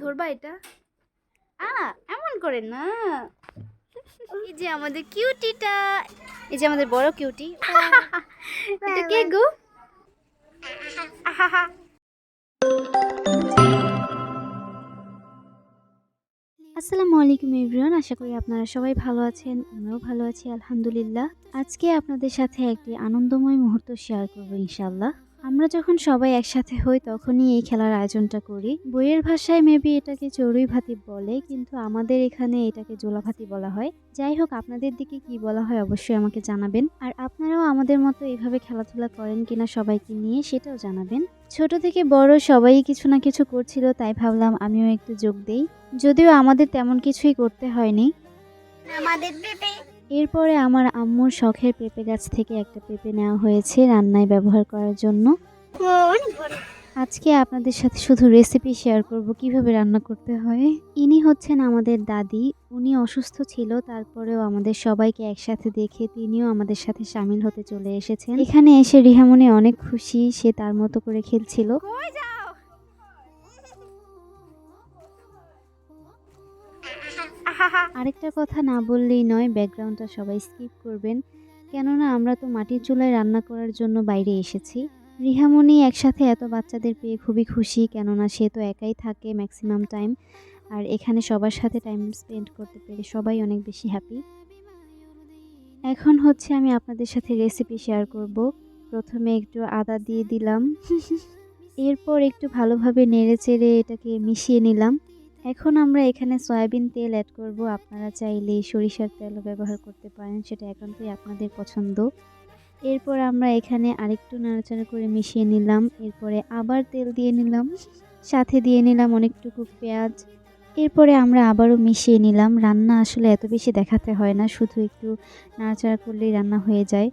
ধরবা এটা? আ এমন করে না। এই যে আমাদের কিউটিটা। এই যে আমাদের বড় কিউটি। এটা কে গো? আসসালামু আলাইকুম এভরিওয়ান আশা করি আপনারা সবাই ভালো আছেন আমরাও ভালো আছি আলহামদুলিল্লাহ। আজকে আপনাদের সাথে একটি আনন্দময় মুহূর্ত শেয়ার করব ইনশাল্লাহ আমরা যখন সবাই একসাথে হই, তখনই এই খেলার আয়োজনটা করি। বইয়ের ভাষায় মেবি এটাকে চড়ুই ভাতি বলে, কিন্তু আমাদের এখানে এটাকে জোলা ভাতি বলা হয়। যাই হোক, আপনাদের দিকে কি বলা হয় অবশ্যই আমাকে জানাবেন। আর আপনারাও আমাদের মতো এইভাবে খেলাধুলা করেন কিনা সবাইকে নিয়ে, সেটাও জানাবেন। ছোট থেকে বড় সবাই কিছু না কিছু করছিল, তাই ভাবলাম আমিও একটু যোগ দেই। যদিও আমাদের তেমন কিছুই করতে হয়নি। আমাদের এরপরে আমার আম্মুর শখের পেঁপে গাছ থেকে একটা পেঁপে নেওয়া হয়েছে রান্নায় ব্যবহার করার জন্য। আজকে আপনাদের সাথে শুধু রেসিপি শেয়ার করব, কীভাবে রান্না করতে হয়। ইনি হচ্ছেন আমাদের দাদি, উনি অসুস্থ ছিল, তারপরেও আমাদের সবাইকে একসাথে দেখে তিনিও আমাদের সাথে সামিল হতে চলে এসেছেন। এখানে এসে রিহামনি অনেক খুশি, সে তার মতো করে খেলছিল। আরেকটা কথা না বললেই নয় ব্যাকগ্রাউন্ডটা সবাই স্কিপ করবেন। কেননা আমরা তো মাটির চুলায় রান্না করার জন্য বাইরে এসেছি। রিহামণি একসাথে এত বাচ্চাদের পেয়ে খুবই খুশি কেননা সে তো একাই থাকে ম্যাক্সিমাম টাইম আর এখানে সবার সাথে টাইম স্পেন্ড করতে পেরে সবাই অনেক বেশি হ্যাপি এখন হচ্ছে আমি আপনাদের সাথে রেসিপি শেয়ার করব। প্রথমে একটু আদা দিয়ে দিলাম। এরপর একটু ভালোভাবে নেড়ে চেড়ে এটাকে মিশিয়ে নিলাম। এখন আমরা এখানে সয়াবিন তেল অ্যাড করব। আপনারা চাইলে সরিষার তেলও ব্যবহার করতে পারেন, সেটা একান্তই আপনাদের পছন্দ। এরপর আমরা এখানে আরেকটু নাড়াচাড়া করে মিশিয়ে নিলাম। এরপরে আবার তেল দিয়ে নিলাম। সাথে দিয়ে নিলাম অনেকটুকু পেঁয়াজ। এরপরে আমরা আবারও মিশিয়ে নিলাম। রান্না আসলে এত বেশি দেখাতে হয় না, শুধু একটু নাড়াচাড়া করলেই রান্না হয়ে যায়।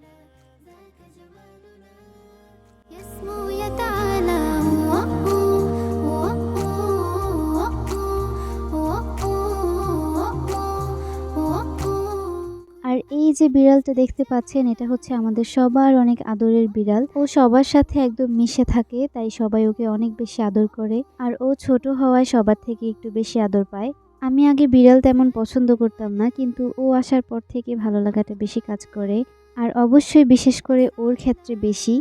এই যে বিড়ালটা দেখতে পাচ্ছেন, এটা হচ্ছে আমাদের সবার অনেক আদরের বিড়াল। ও সবার সাথে একদম মিশে থাকে, তাই সবাই ওকে অনেক বেশি আদর করে। আর ও ছোট হওয়ায় সবার থেকে একটু বেশি আদর পায়। আমি আগে বিড়াল তেমন পছন্দ করতাম না, কিন্তু ও আসার পর থেকে ভালো লাগাটা বেশি কাজ করে। আর অবশ্যই বিশেষ করে ওর ক্ষেত্রে বেশি।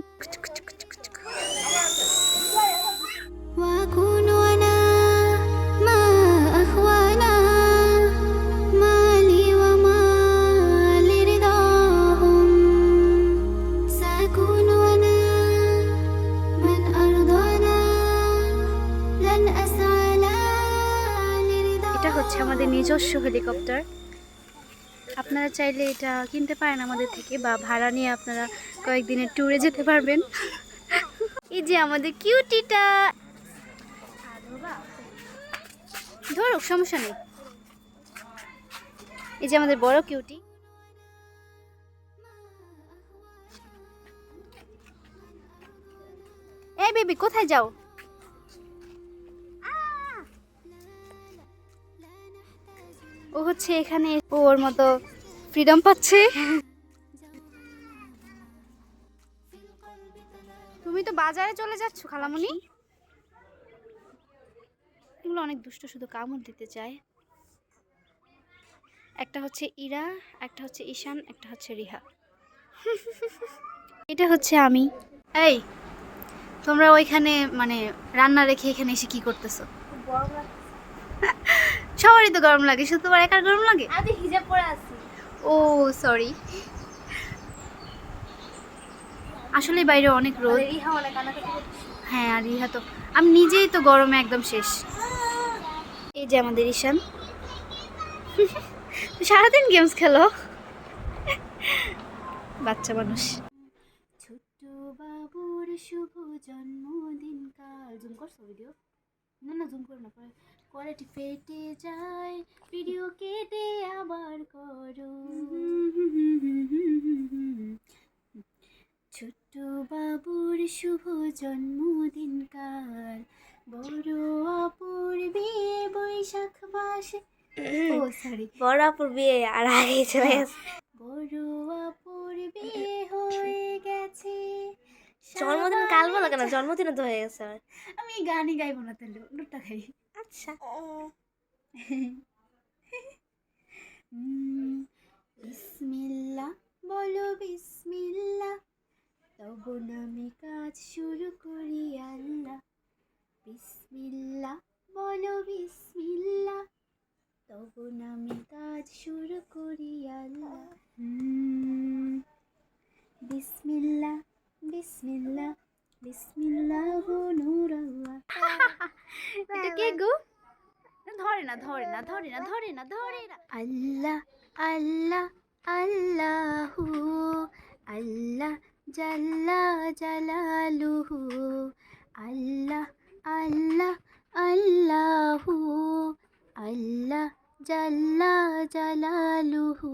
নিজস্ব হেলিকপ্টার। আপনারা চাইলে এটা কিনতে পারেন আমাদের থেকে বা ভাড়া নিয়ে আপনারা কয়েকদিনের ট্যুরে যেতে পারবেন। এই যে আমাদের কিউটিটা ধরুক, সমস্যা নেই। এই যে আমাদের বড় কিউটি এই বেবি কোথায় যাও? হচ্ছে এখানে ওর মতো ফ্রিডম পাচ্ছে। তুমি তো বাজারে চলে যাচ্ছ খালামণি এগুলো অনেক দুষ্ট, শুধু কামড় দিতে চায়। একটা হচ্ছে ইরা, একটা হচ্ছে ঈশান, একটা হচ্ছে রিহা। এটা হচ্ছে আমি। এই, তোমরা ওইখানে মানে রান্না রেখে এখানে এসে কি করতেছো? সবারই তো গরম লাগে শুধু তোমার একার গরম লাগে? আমি হিজাব পরে আছি। ও সরি আসলে বাইরে অনেক রোদ। হ্যাঁ আর ইহা তো আমি নিজেই তো গরমে একদম শেষ। এই যে আমাদের ঈশান। সারাদিন গেমস খেলো। বাচ্চা মানুষ। ছোট্ট বাবুর শুভ জন্মদিন কাল। জুম করছ ভিডিও না না জুম করো না পরে কোয়ালিটি ফেটে যায় ভিডিও কেটে আবার করো। ছোট্ট বাবুর শুভ জন্মদিন কাল বড় অপূর্বে বৈশাখ মাসে। ও সরি বড় আপুর বিয়ে আর আগে চলে গেছে। বড় অপূর্বে হয়ে গেছে। জন্মদিন কাল বলো কেন? জন্মদিনে তো হয়ে গেছে আমি গানই গাইবো না তাহলে খাই। আচ্ছা। উম, বিসমিল্লাহ বলো বিসমিল্লাহ তব নামে কাজ শুরু করি আল্লাহ। বিসমিল্লাহ বলো বিসমিল্লাহ তব নামে কাজ শুরু করি আল্লাহ। উম, বিসমিল্লাহ বিসমিল্লাহ বিসমিল্লাহ নূর আল্লাহ এটা কে গো? ধরে না ধরে না ধরে না ধরে না ধরে না। আল্লাহ আল্লাহ আল্লাহু আল্লাহ জাল্লা জালালুহু আল্লাহ আল্লাহ আল্লাহু আল্লাহ জাল্লা জালালুহু।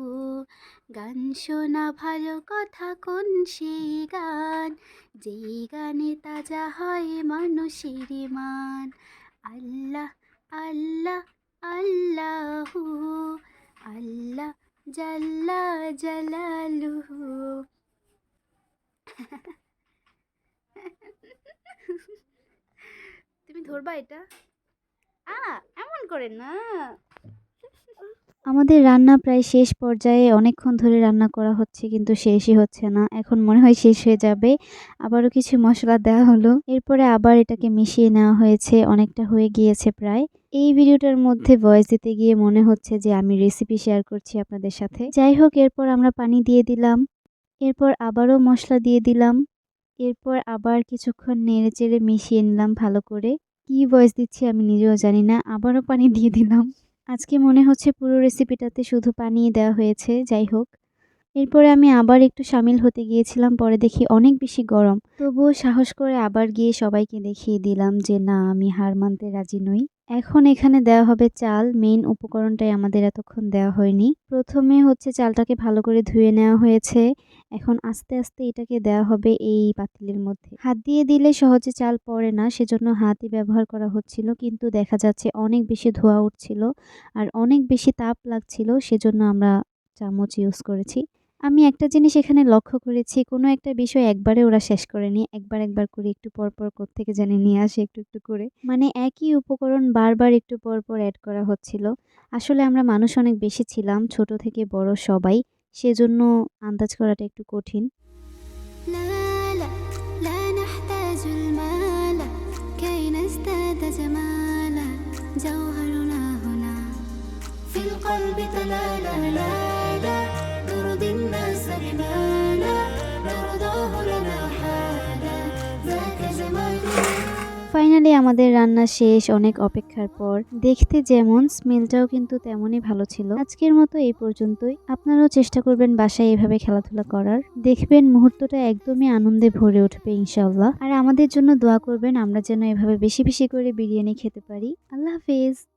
গান শোনা ভালো কথা কোন সেই গান? যেই গানে তাজা হয় মানুষের মান। আল্লাহ আল্লাহ আল্লাহু আল্লাহ জাল্লা জালালুহু। তুমি ধরবা এটা? আ এমন করে না। আমাদের রান্না প্রায় শেষ পর্যায়ে অনেকক্ষণ ধরে রান্না করা হচ্ছে, কিন্তু শেষই হচ্ছে না। এখন মনে হয় শেষ হয়ে যাবে। আবারও কিছু মশলা দেওয়া হলো। এরপরে আবার এটাকে মিশিয়ে নেওয়া হয়েছে। অনেকটা হয়ে গিয়েছে প্রায়। এই ভিডিওটার মধ্যে ভয়েস দিতে গিয়ে মনে হচ্ছে যে আমি রেসিপি শেয়ার করছি আপনাদের সাথে। যাই হোক, এরপর আমরা পানি দিয়ে দিলাম। এরপর আবারও মশলা দিয়ে দিলাম। এরপর আবার কিছুক্ষণ নেড়ে চেড়ে মিশিয়ে নিলাম ভালো করে। কি ভয়েস দিচ্ছি আমি নিজেও জানি না। আবারও পানি দিয়ে দিলাম। আজকে মনে হচ্ছে পুরো রেসিপিটাতে শুধু পানি দেওয়া হয়েছে, যাই হোক। এরপরে আমি আবার একটু সামিল হতে গিয়েছিলাম, পরে দেখি অনেক বেশি গরম। তবুও সাহস করে আবার গিয়ে সবাইকে দেখিয়ে দিলাম যে, না, আমি হার মানতে রাজি নই। এখন এখানে দেওয়া হবে চাল। মেইন উপকরণটাই আমাদের এতক্ষণ দেওয়া হয়নি। প্রথমে হচ্ছে চালটাকে ভালো করে ধুয়ে নেওয়া হয়েছে। এখন আস্তে আস্তে এটাকে দেওয়া হবে এই পাতিলের মধ্যে। হাত দিয়ে দিলে সহজে চাল পড়ে না, সেজন্য হাতই ব্যবহার করা হচ্ছিল, কিন্তু দেখা যাচ্ছে অনেক বেশি ধোয়া উঠছিল আর অনেক বেশি তাপ লাগছিল, সেজন্য আমরা চামচ ইউজ করেছি। আমি একটা জিনিস এখানে লক্ষ্য করেছি কোনো একটা বিষয় একবারে ওরা শেষ করেনি একবার একবার করে একটু পর পর থেকে জানি নিয়ে আসে একটু একটু করে মানে একই উপকরণ বারবার একটু পর পর অ্যাড করা হচ্ছিল আসলে আমরা মানুষ অনেক বেশি ছিলাম ছোট থেকে বড় সবাই সেজন্য আন্দাজ করাটা একটু কঠিন لا لا لا نحتاج المال كي نزداد جمالا جوهرنا هنا في القلب تلالا لا لا ফাইনালি আমাদের রান্না শেষ, অনেক অপেক্ষার পর। দেখতে যেমন স্মেলটাও কিন্তু তেমনই ভালো ছিল। আজকের মতো এই পর্যন্তই। আপনারাও চেষ্টা করবেন বাসায় এভাবে খেলাধুলা করার। দেখবেন, মুহূর্তটা একদমই আনন্দে ভরে উঠবে ইনশাল্লাহ আর আমাদের জন্য দোয়া করবেন, আমরা যেন এভাবে বেশি বেশি করে বিরিয়ানি খেতে পারি। আল্লাহ হাফেজ।